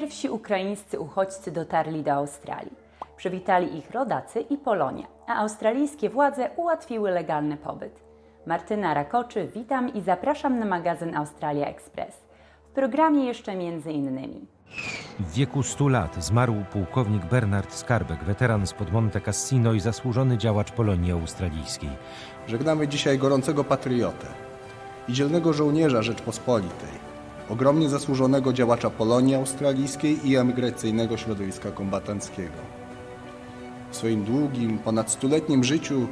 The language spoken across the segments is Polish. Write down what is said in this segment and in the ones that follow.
Pierwsi ukraińscy uchodźcy dotarli do Australii. Przywitali ich rodacy i Polonia, a australijskie władze ułatwiły legalny pobyt. Martyna Rakoczy, witam i zapraszam na magazyn Australia Express. W programie jeszcze między innymi W wieku 100 lat zmarł pułkownik Bernard Skarbek, weteran z Monte Cassino i zasłużony działacz Polonii Australijskiej. Żegnamy dzisiaj gorącego patriotę i dzielnego żołnierza Rzeczpospolitej, ogromnie zasłużonego działacza Polonii Australijskiej i emigracyjnego środowiska kombatanckiego. W swoim długim, ponad stuletnim życiu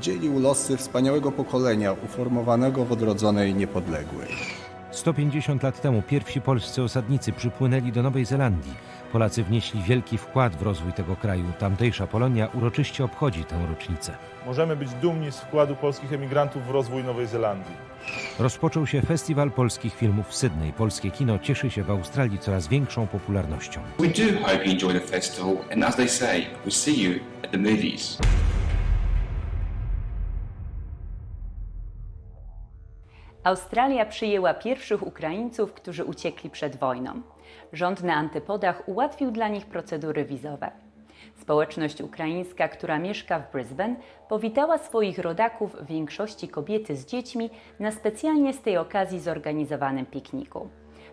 dzielił losy wspaniałego pokolenia uformowanego w odrodzonej niepodległej. 150 lat temu pierwsi polscy osadnicy przypłynęli do Nowej Zelandii. Polacy wnieśli wielki wkład w rozwój tego kraju. Tamtejsza Polonia uroczyście obchodzi tę rocznicę. Możemy być dumni z wkładu polskich emigrantów w rozwój Nowej Zelandii. Rozpoczął się Festiwal Polskich Filmów w Sydney. Polskie kino cieszy się w Australii coraz większą popularnością. We do hope you enjoy the festival, and as they say, we'll see you at the movies. Australia przyjęła pierwszych Ukraińców, którzy uciekli przed wojną. Rząd na antypodach ułatwił dla nich procedury wizowe. Społeczność ukraińska, która mieszka w Brisbane, powitała swoich rodaków, w większości kobiety z dziećmi, na specjalnie z tej okazji zorganizowanym pikniku.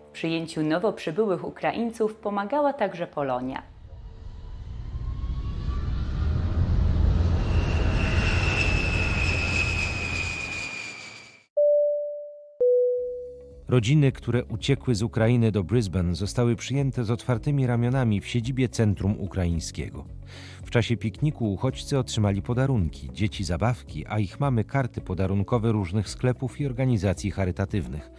W przyjęciu nowo przybyłych Ukraińców pomagała także Polonia. Rodziny, które uciekły z Ukrainy do Brisbane, zostały przyjęte z otwartymi ramionami w siedzibie Centrum Ukraińskiego. W czasie pikniku uchodźcy otrzymali podarunki, dzieci zabawki, a ich mamy karty podarunkowe różnych sklepów i organizacji charytatywnych.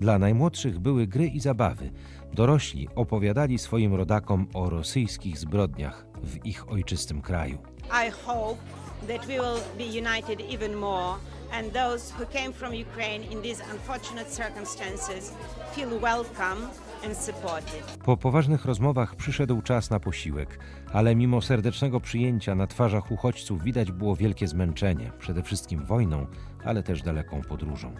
Dla najmłodszych były gry i zabawy. Dorośli opowiadali swoim rodakom o rosyjskich zbrodniach w ich ojczystym kraju. I hope that we will be united even more and those who came from Ukraine in these unfortunate circumstances feel welcome and supported. Po poważnych rozmowach przyszedł czas na posiłek, ale mimo serdecznego przyjęcia na twarzach uchodźców widać było wielkie zmęczenie, przede wszystkim wojną, ale też daleką podróżą.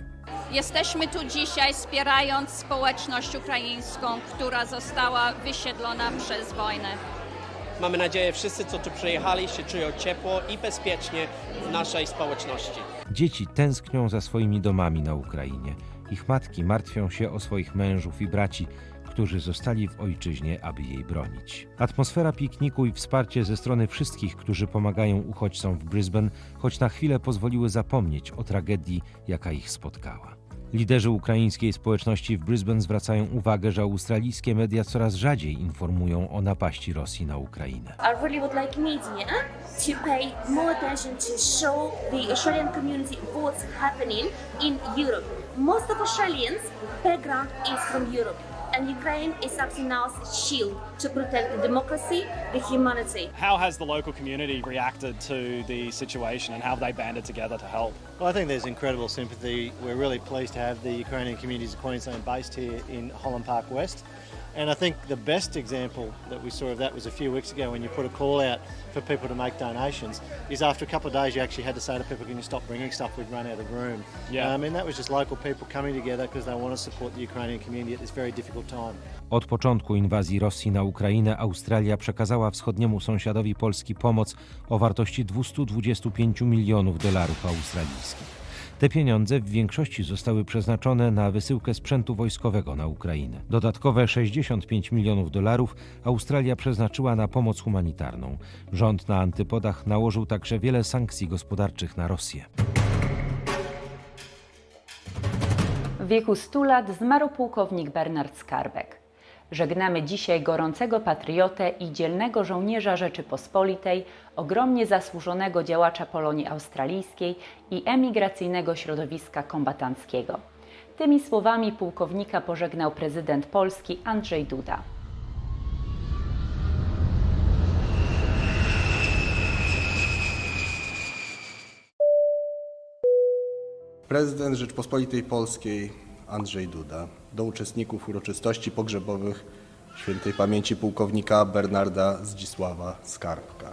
Jesteśmy tu dzisiaj wspierając społeczność ukraińską, która została wysiedlona przez wojnę. Mamy nadzieję, wszyscy, co tu przyjechali, się czują ciepło i bezpiecznie w naszej społeczności. Dzieci tęsknią za swoimi domami na Ukrainie. Ich matki martwią się o swoich mężów i braci, którzy zostali w ojczyźnie, aby jej bronić. Atmosfera pikniku i wsparcie ze strony wszystkich, którzy pomagają uchodźcom w Brisbane, choć na chwilę pozwoliły zapomnieć o tragedii, jaka ich spotkała. Liderzy ukraińskiej społeczności w Brisbane zwracają uwagę, że australijskie media coraz rzadziej informują o napaści Rosji na Ukrainę. Most of Australians' background is from Europe, and Ukraine is acting now as a shield to protect the democracy, the humanity. How has the local community reacted to the situation and how have they banded together to help? Well, I think there's incredible sympathy. We're really pleased to have the Ukrainian communities of Queensland based here in Holland Park West. And I think the best example that we saw of that was a few weeks ago when you put a call out for people to make donations. Is after a couple of days, you actually had to say to people, "Can you stop bringing stuff? We'd run out of room." Yeah. Um, and that was just local people coming together because they want to support the Ukrainian community at this very difficult time. Od początku inwazji Rosji na Ukrainę Australia przekazała wschodniemu sąsiadowi Polski pomoc o wartości 225 milionów dolarów australijskich. Te pieniądze w większości zostały przeznaczone na wysyłkę sprzętu wojskowego na Ukrainę. Dodatkowe 65 milionów dolarów Australia przeznaczyła na pomoc humanitarną. Rząd na antypodach nałożył także wiele sankcji gospodarczych na Rosję. W wieku 100 lat zmarł pułkownik Bernard Skarbek. Żegnamy dzisiaj gorącego patriotę i dzielnego żołnierza Rzeczypospolitej, ogromnie zasłużonego działacza Polonii Australijskiej i emigracyjnego środowiska kombatanckiego. Tymi słowami pułkownika pożegnał prezydent Polski Andrzej Duda. Prezydent Rzeczpospolitej Polskiej Andrzej Duda do uczestników uroczystości pogrzebowych świętej pamięci pułkownika Bernarda Zdzisława Skarbka.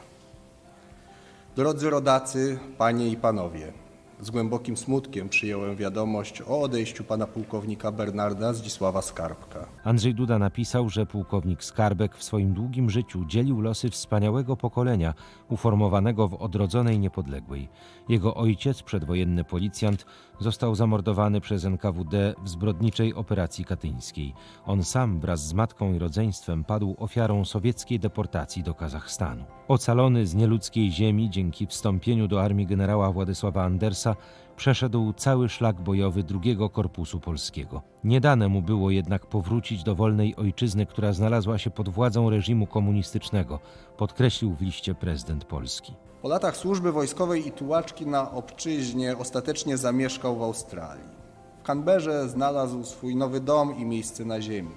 Drodzy rodacy, panie i panowie, Z głębokim smutkiem przyjąłem wiadomość o odejściu pana pułkownika Bernarda Zdzisława Skarbka. Andrzej Duda napisał, że pułkownik Skarbek w swoim długim życiu dzielił losy wspaniałego pokolenia uformowanego w odrodzonej niepodległej. Jego ojciec, przedwojenny policjant, został zamordowany przez NKWD w zbrodniczej operacji katyńskiej. On sam wraz z matką i rodzeństwem padł ofiarą sowieckiej deportacji do Kazachstanu. Ocalony z nieludzkiej ziemi dzięki wstąpieniu do armii generała Władysława Andersa, przeszedł cały szlak bojowy drugiego Korpusu Polskiego. Nie dane mu było jednak powrócić do wolnej ojczyzny, która znalazła się pod władzą reżimu komunistycznego, podkreślił w liście prezydent Polski. Po latach służby wojskowej i tułaczki na obczyźnie ostatecznie zamieszkał w Australii. W Canberrze znalazł swój nowy dom i miejsce na ziemi.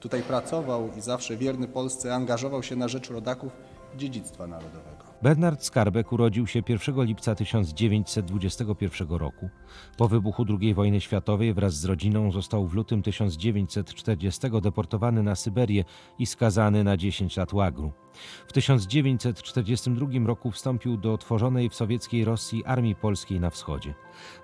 Tutaj pracował i zawsze wierny Polsce angażował się na rzecz rodaków dziedzictwa narodowego. Bernard Skarbek urodził się 1 lipca 1921 roku. Po wybuchu II wojny światowej wraz z rodziną został w lutym 1940 deportowany na Syberię i skazany na 10 lat łagru. W 1942 roku wstąpił do tworzonej w sowieckiej Rosji Armii Polskiej na wschodzie.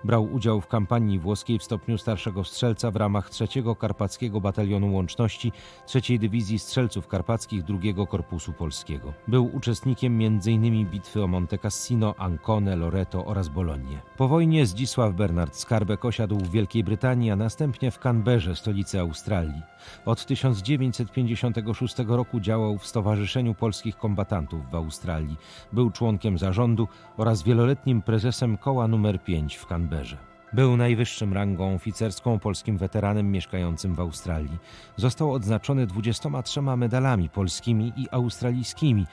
Brał udział w kampanii włoskiej w stopniu starszego strzelca w ramach 3 Karpackiego Batalionu Łączności 3 Dywizji Strzelców Karpackich II Korpusu Polskiego. Był uczestnikiem m.in. bitwy o Monte Cassino, Ancone, Loreto oraz Bolognię. Po wojnie Zdzisław Bernard Skarbek osiadł w Wielkiej Brytanii, a następnie w Canberrze, stolicy Australii. Od 1956 roku działał w Stowarzyszeniu Polskich Kombatantów w Australii. Był członkiem zarządu oraz wieloletnim prezesem koła numer 5 w Canberrze. Był najwyższym rangą oficerską polskim weteranem mieszkającym w Australii. Został odznaczony 23 medalami polskimi i australijskimi,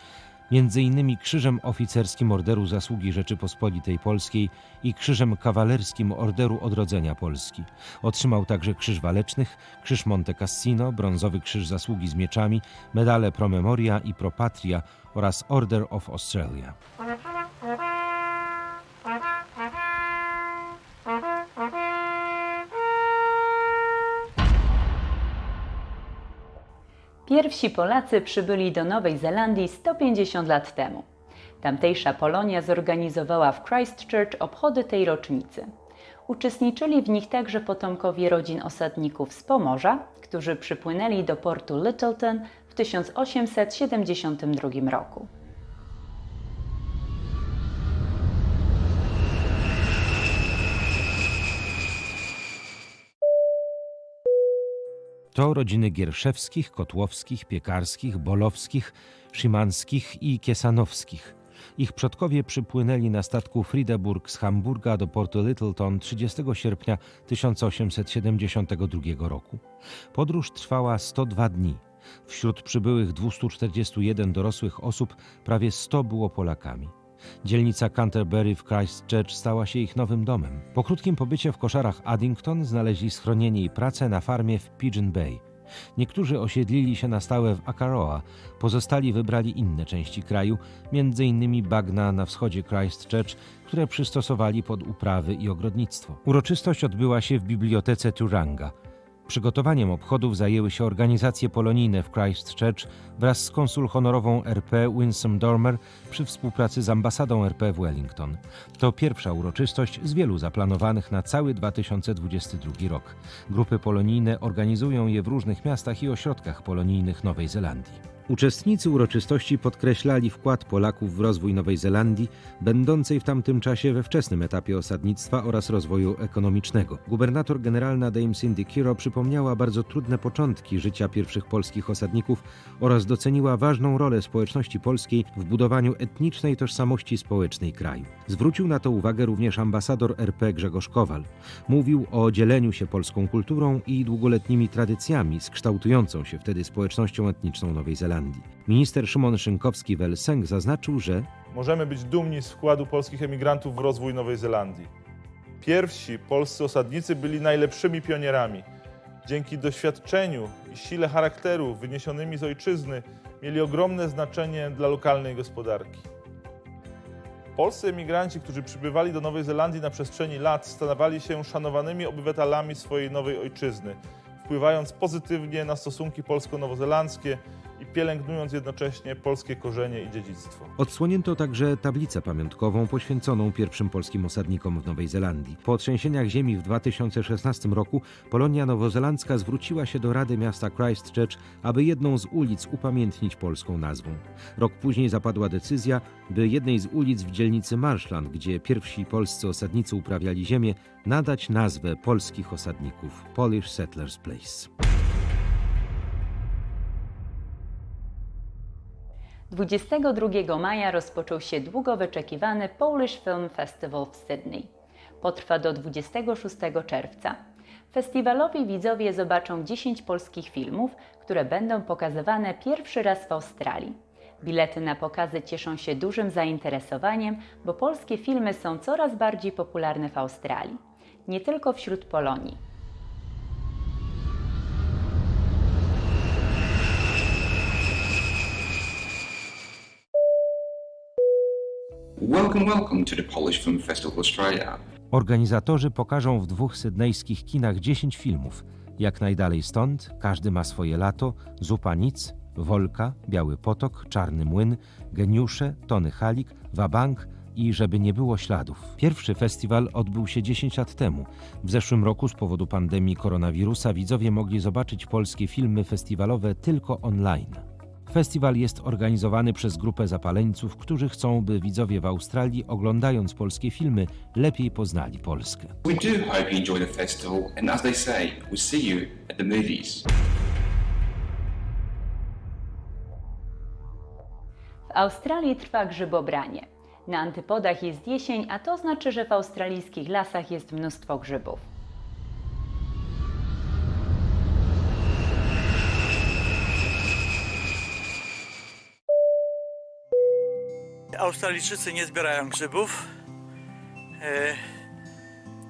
między innymi Krzyżem Oficerskim Orderu Zasługi Rzeczypospolitej Polskiej i Krzyżem Kawalerskim Orderu Odrodzenia Polski. Otrzymał także Krzyż Walecznych, Krzyż Monte Cassino, Brązowy Krzyż Zasługi z Mieczami, medale Pro Memoria i Pro Patria oraz Order of Australia. Pierwsi Polacy przybyli do Nowej Zelandii 150 lat temu. Tamtejsza Polonia zorganizowała w Christchurch obchody tej rocznicy. Uczestniczyli w nich także potomkowie rodzin osadników z Pomorza, którzy przypłynęli do portu Littleton w 1872 roku. To rodziny Gierszewskich, Kotłowskich, Piekarskich, Bolowskich, Szymanskich i Kiesanowskich. Ich przodkowie przypłynęli na statku Friedeburg z Hamburga do portu Littleton 30 sierpnia 1872 roku. Podróż trwała 102 dni. Wśród przybyłych 241 dorosłych osób prawie 100 było Polakami. Dzielnica Canterbury w Christchurch stała się ich nowym domem. Po krótkim pobycie w koszarach Addington znaleźli schronienie i pracę na farmie w Pigeon Bay. Niektórzy osiedlili się na stałe w Akaroa, pozostali wybrali inne części kraju, innymi bagna na wschodzie Christchurch, które przystosowali pod uprawy i ogrodnictwo. Uroczystość odbyła się w bibliotece Turanga. Przygotowaniem obchodów zajęły się organizacje polonijne w Christchurch wraz z konsul honorową RP Winsome Dormer przy współpracy z ambasadą RP w Wellington. To pierwsza uroczystość z wielu zaplanowanych na cały 2022 rok. Grupy polonijne organizują je w różnych miastach i ośrodkach polonijnych Nowej Zelandii. Uczestnicy uroczystości podkreślali wkład Polaków w rozwój Nowej Zelandii, będącej w tamtym czasie we wczesnym etapie osadnictwa oraz rozwoju ekonomicznego. Gubernator generalna Dame Cindy Kiro przypomniała bardzo trudne początki życia pierwszych polskich osadników oraz doceniła ważną rolę społeczności polskiej w budowaniu etnicznej tożsamości społecznej kraju. Zwrócił na to uwagę również ambasador RP Grzegorz Kowal. Mówił o dzieleniu się polską kulturą i długoletnimi tradycjami z kształtującą się wtedy społecznością etniczną Nowej Zelandii. Minister Szymon Szynkowski-Welsenk zaznaczył, że Możemy być dumni z wkładu polskich emigrantów w rozwój Nowej Zelandii. Pierwsi polscy osadnicy byli najlepszymi pionierami. Dzięki doświadczeniu i sile charakteru wyniesionymi z ojczyzny mieli ogromne znaczenie dla lokalnej gospodarki. Polscy emigranci, którzy przybywali do Nowej Zelandii na przestrzeni lat, stawali się szanowanymi obywatelami swojej nowej ojczyzny, wpływając pozytywnie na stosunki polsko-nowozelandzkie i pielęgnując jednocześnie polskie korzenie i dziedzictwo. Odsłonięto także tablicę pamiątkową poświęconą pierwszym polskim osadnikom w Nowej Zelandii. Po trzęsieniach ziemi w 2016 roku Polonia nowozelandzka zwróciła się do Rady Miasta Christchurch, aby jedną z ulic upamiętnić polską nazwą. Rok później zapadła decyzja, by jednej z ulic w dzielnicy Marshland, gdzie pierwsi polscy osadnicy uprawiali ziemię, nadać nazwę polskich osadników Polish Settlers Place. 22 maja rozpoczął się długo wyczekiwany Polish Film Festival w Sydney. Potrwa do 26 czerwca. Festiwalowi widzowie zobaczą 10 polskich filmów, które będą pokazywane pierwszy raz w Australii. Bilety na pokazy cieszą się dużym zainteresowaniem, bo polskie filmy są coraz bardziej popularne w Australii, nie tylko wśród Polonii. Welcome, welcome to the Polish Film Festival Australia. Organizatorzy pokażą w dwóch sydnejskich kinach 10 filmów. Jak najdalej stąd, każdy ma swoje lato, Zupa Nic, Wolka, Biały Potok, Czarny Młyn, Geniusze, Tony Halik, Wabank i Żeby nie było śladów. Pierwszy festiwal odbył się 10 lat temu. W zeszłym roku z powodu pandemii koronawirusa widzowie mogli zobaczyć polskie filmy festiwalowe tylko online. Festiwal jest organizowany przez grupę zapaleńców, którzy chcą, by widzowie w Australii, oglądając polskie filmy, lepiej poznali Polskę. We do hope you enjoy the festival, and as they say, we'll see you at the movies. W Australii trwa grzybobranie. Na antypodach jest jesień, a to znaczy, że w australijskich lasach jest mnóstwo grzybów. Australijczycy nie zbierają grzybów, e,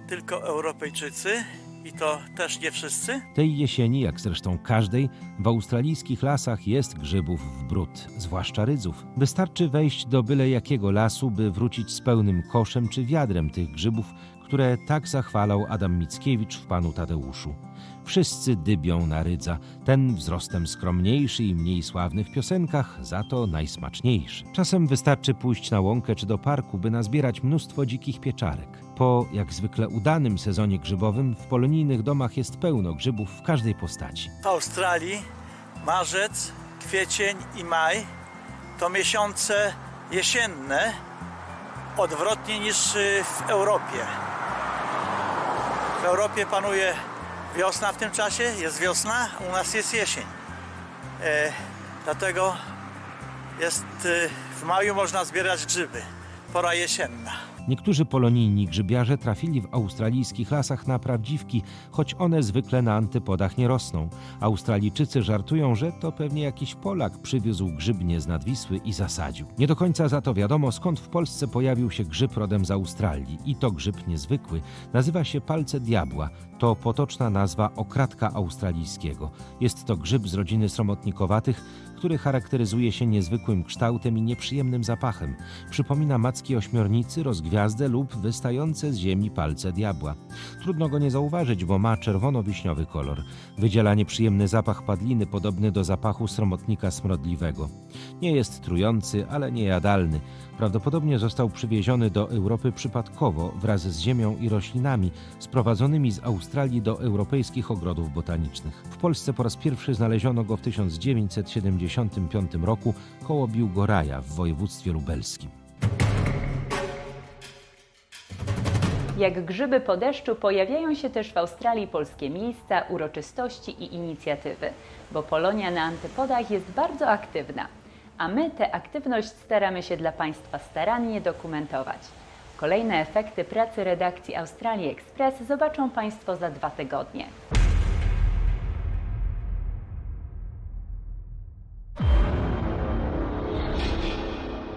tylko Europejczycy i to też nie wszyscy. Tej jesieni, jak zresztą każdej, w australijskich lasach jest grzybów w bród, zwłaszcza rydzów. Wystarczy wejść do byle jakiego lasu, by wrócić z pełnym koszem czy wiadrem tych grzybów, które tak zachwalał Adam Mickiewicz w Panu Tadeuszu. Wszyscy dybią na rydza, ten wzrostem skromniejszy i mniej sławny w piosenkach, za to najsmaczniejszy. Czasem wystarczy pójść na łąkę czy do parku, by nazbierać mnóstwo dzikich pieczarek. Po jak zwykle udanym sezonie grzybowym w polonijnych domach jest pełno grzybów w każdej postaci. W Australii marzec, kwiecień i maj to miesiące jesienne, odwrotnie niż w Europie. W Europie panuje wiosna w tym czasie, jest wiosna, u nas jest jesień. E, dlatego jest y, w maju można zbierać grzyby. Pora jesienna. Niektórzy polonijni grzybiarze trafili w australijskich lasach na prawdziwki, choć one zwykle na antypodach nie rosną. Australijczycy żartują, że to pewnie jakiś Polak przywiózł grzybnie z nadwisły i zasadził. Nie do końca za to wiadomo, skąd w Polsce pojawił się grzyb rodem z Australii. I to grzyb niezwykły. Nazywa się palce diabła. To potoczna nazwa okratka australijskiego. Jest to grzyb z rodziny sromotnikowatych, który charakteryzuje się niezwykłym kształtem i nieprzyjemnym zapachem. Przypomina macki ośmiornicy, rozgwiazdę lub wystające z ziemi palce diabła. Trudno go nie zauważyć, bo ma czerwono-wiśniowy kolor. Wydziela nieprzyjemny zapach padliny podobny do zapachu sromotnika smrodliwego. Nie jest trujący, ale niejadalny. Prawdopodobnie został przywieziony do Europy przypadkowo wraz z ziemią i roślinami sprowadzonymi z Australii do europejskich ogrodów botanicznych. W Polsce po raz pierwszy znaleziono go w 1975 roku koło Biłgoraja w województwie lubelskim. Jak grzyby po deszczu pojawiają się też w Australii polskie miejsca, uroczystości i inicjatywy, bo Polonia na antypodach jest bardzo aktywna, a my tę aktywność staramy się dla Państwa starannie dokumentować. Kolejne efekty pracy redakcji Australii Express zobaczą Państwo za dwa tygodnie.